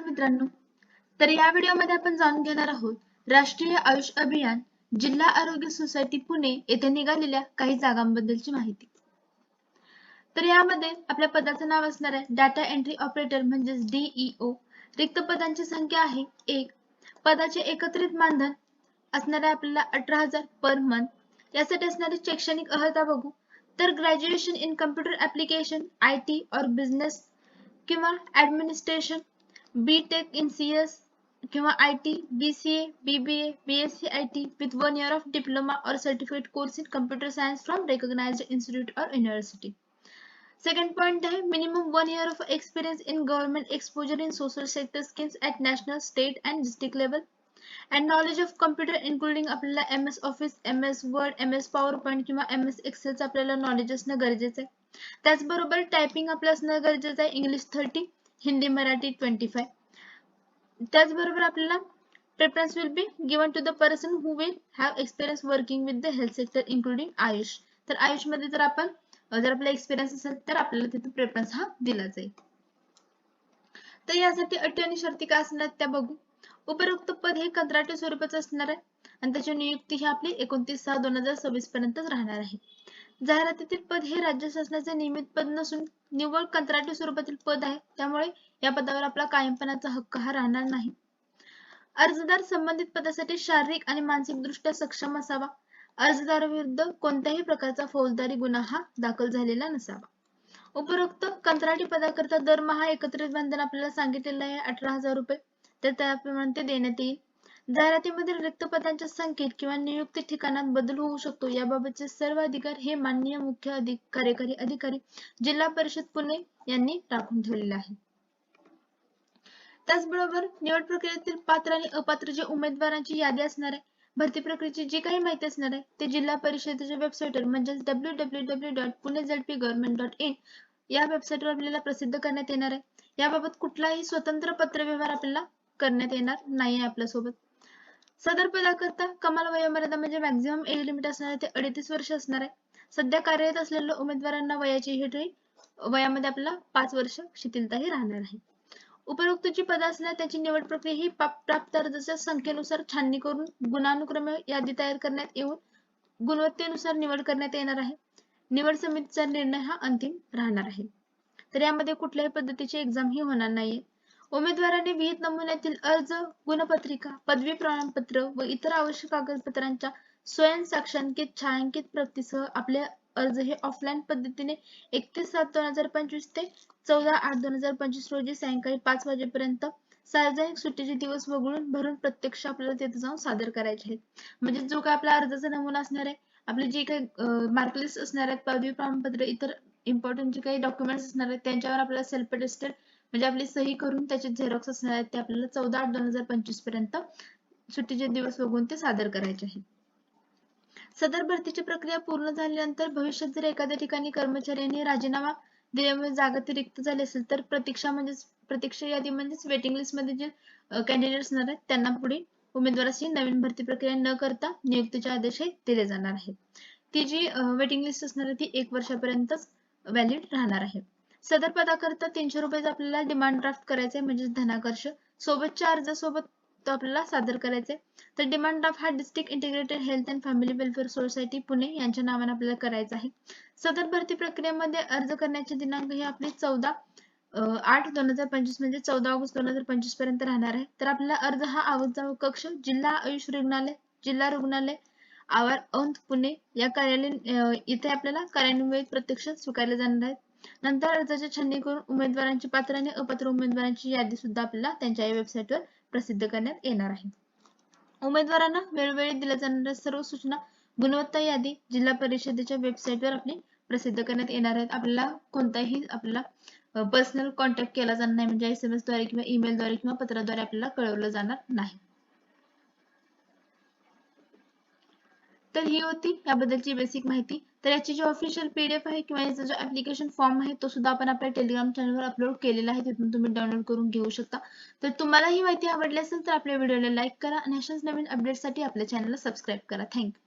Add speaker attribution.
Speaker 1: मित्रांनो. तर या व्हिडिओमध्ये आपण जाणून घेणार आहोत राष्ट्रीय आयुष अभियान जिल्हा आरोग्य सोसायटी पुणे येथे निघालेल्या काही जागांबद्दलची माहिती. तर यामध्ये आपल्या पदाचं नाव असणार आहे डाटा एंट्री ऑपरेटर म्हणजेच डीईओ रिक्त पदांची संख्या आहे एक. पदाचे एकत्रित मानधन असणार आहे आपल्याला अठरा हजार पर मंथ यासाठी असणारी शैक्षणिक अर्हता बघू. तर graduation in computer application I T or business किंवा administration B tech in C S किंवा I T B C A B B A B S C I T with one year of diploma or certificate course in computer science from recognized institute or university second point आहे minimum one year of experience in government exposure in social sector schemes at national state and district level and knowledge of computer including आपल्याला M S office M S word M S power point किंवा M S एक्सेलचं आपल्याला knowledge असणं गरजेचं आहे. त्याचबरोबर typing आपलं असणं गरजेचं आहे English thirty Hindi Marathi twenty five त्याचबरोबर आपल्याला preference will be given to the person who will have experience working with the health sector including AYUSH. तर आयुषमध्ये जर आपण जर आपला एक्सपिरियन्स असेल तर आपल्याला तिथे प्रेफरन्स हा दिला जाईल. तर यासाठी अटी आणि शर्ती काय असणार त्या बघू. उपरोक्त पद हे कंत्राटी स्वरूपाचं असणार आहे. आणि त्याची नियुक्ती ही आपली एकोणतीस सहा दोन हजार सव्वीस पर्यंतच राहणार आहे. जाहिरातीतील पद हे राज्य शासनाचे नियमित पद नसून निव्वळ कंत्राटी स्वरूपातील पद आहे. त्यामुळे या पदावर आपला कायमपणाचा हक्क हा राहणार नाही. अर्जदार संबंधित पदासाठी शारीरिक आणि मानसिक दृष्ट्या सक्षम असावा. अर्जदाराविरुद्ध कोणत्याही प्रकारचा फौजदारी गुन्हा हा दाखल झालेला नसावा. उपरोक्त कंत्राटी पदाकरता दरमहा एकत्रित बंधन आपल्याला सांगितलेलं आहे अठरा हजार रुपये. तर त्याप्रमाणे ते देण्यात येईल. जाहिरातीमधील रिक्त पदांच्या संख्येत किंवा नियुक्ती ठिकाणात बदल होऊ शकतो. याबाबतचे सर्व अधिकार हे माननीय मुख्य अधिक कार्यकारी अधिकारी जिल्हा परिषद पुणे यांनी राखून ठेवलेले आहे त्याचबरोबर निवड प्रक्रियेतील पात्र आणि अपात्र जे उमेदवारांची यादी असणार आहे भरती प्रक्रियेची जी काही माहिती असणार आहे ते जिल्हा परिषदेच्या वेबसाईटवर म्हणजेच W W W dot Pune ZP government dot in या वेबसाईटवर आपल्याला प्रसिद्ध करण्यात येणार आहे. याबाबत कुठलाही स्वतंत्र पत्रव्यवहार आपल्याला करण्यात येणार नाही आहे आपल्यासोबत. सदर पदाकरता कमाल वयोमर्यादा म्हणजे मॅक्झिमम एज लिमिट असणार ते अडतीस वर्ष असणार आहे. सध्या कार्यरत असलेल्या उमेदवारांना वयाची हिटरी वयामध्ये आपल्याला पाच वर्ष शिथिलताही राहणार आहे. उपरोक्त जी पद असणार त्याची निवड प्रक्रिया ही प्राप्त अर्जाच्या संख्येनुसार छाननी करून गुणानुक्रमे यादी तयार करण्यात येऊन गुणवत्तेनुसार निवड करण्यात येणार आहे. निवड समितीचा निर्णय हा अंतिम राहणार आहे. तर यामध्ये कुठल्याही पद्धतीची एक्झाम ही होणार नाहीये. उमेदवाराने विहित नमुन्यातील अर्ज गुणपत्रिका पदवी प्रमाणपत्र व इतर आवश्यक कागदपत्रांच्या स्वयं साक्षांकित छायांकित प्रतीसह आपले अर्ज हे ऑफलाईन पद्धतीने एकतीस सात दोन हजार पंचवीस ते चौदा आठ दोन हजार पंचवीस रोजी सायंकाळी पाच वाजेपर्यंत सार्वजनिक सुट्टीचे दिवस वगळून भरून प्रत्यक्ष आपल्याला तिथे जाऊन सादर करायचे आहेत. म्हणजे जो काय आपला अर्जाचा नमुना असणार आहे आपले जे काही मार्कलिस्ट असणार आहेत पदवी प्रमाणपत्र इतर इम्पॉर्टंट जे काही डॉक्युमेंट्स असणार आहेत त्यांच्यावर आपल्याला सेल्फ अटेस्टेड म्हणजे आपली सही करून त्याचे झेरॉक्स असणार आहेत ते आपल्याला चौदा आठ दोन हजार पंचवीसपर्यंत सुट्टीचे दिवस वगळून ते सादर करायचे आहेत. सदर भरतीची प्रक्रिया पूर्ण झाल्यानंतर भविष्यात जर एखाद्या ठिकाणी कर्मचाऱ्यांनी राजीनामा दिल्यामुळे जागा ती रिक्त झाली असेल तर प्रतीक्षा म्हणजेच प्रतीक्षा यादी म्हणजेच वेटिंग लिस्टमध्ये जे कॅन्डिडेट असणार आहेत त्यांना पुढे उमेदवाराची नवीन भरती प्रक्रिया न करता नियुक्तीचे आदेश दिले जाणार आहेत. ती जी वेटिंग लिस्ट असणार आहे ती एक वर्षापर्यंतच व्हॅलिड राहणार आहे. सदर पदाकरता तीनशे रुपयाचा आपल्याला डिमांड ड्राफ्ट करायचे आहे म्हणजे धनाकर्ष. सोबतच्या अर्जासोबत तो आपल्याला सादर करायचे आहे तर डिमांड ड्राफ्ट हा district integrated health and family welfare society Pune यांच्या नावाने आपल्याला करायचा आहे. सदर भरती प्रक्रियेमध्ये अर्ज करण्याचे दिनांक हे आपले चौदा आठ दोन हजार पंचवीस म्हणजे चौदा ऑगस्ट दोन हजार पंचवीसपर्यंत राहणार आहे. तर आपला अर्ज हा आवक कक्ष जिल्हा आयुष रुग्णालय जिल्हा रुग्णालय आवार औंध पुणे या कार्यालय इथे आपल्याला कार्यान्वयित प्रत्यक्ष स्वीकारले जाणार आहेत. नंतर अर्जाच्या छाननी करून उमेदवारांची पात्र आणि अपात्र उमेदवारांची यादी सुद्धा आपल्याला त्यांच्या या वेबसाईटवर प्रसिद्ध करण्यात येणार आहे. उमेदवारांना वेळोवेळी दिल्या जाणाऱ्या सर्व सूचना गुणवत्ता यादी जिल्हा परिषदेच्या वेबसाईटवर आपली प्रसिद्ध करण्यात येणार आहेत. आपल्याला कोणताही आपल्याला पर्सनल कॉन्टॅक्ट केला जाणार नाही. म्हणजे एस एम एसद्वारे किंवा ईमेल द्वारे किंवा पत्राद्वारे आपल्याला कळवलं जाणार नाही. तर ही होती याबद्दलची बेसिक माहिती. तर याची जी ऑफिशियल पीडीएफ आहे किंवा याचा जो ऍप्लिकेशन फॉर्म आहे तो सुद्धा आपण आपल्या टेलिग्राम चॅनलवर अपलोड केलेला आहे. तिथून तुम्ही डाउनलोड करून घेऊ शकता. तर तुम्हाला ही माहिती आवडली असेल तर आपल्या व्हिडिओला लाईक करा आणि अशाच नवीन अपडेटसाठी आपल्या चॅनलला सबस्क्राईब करा. थँक्यू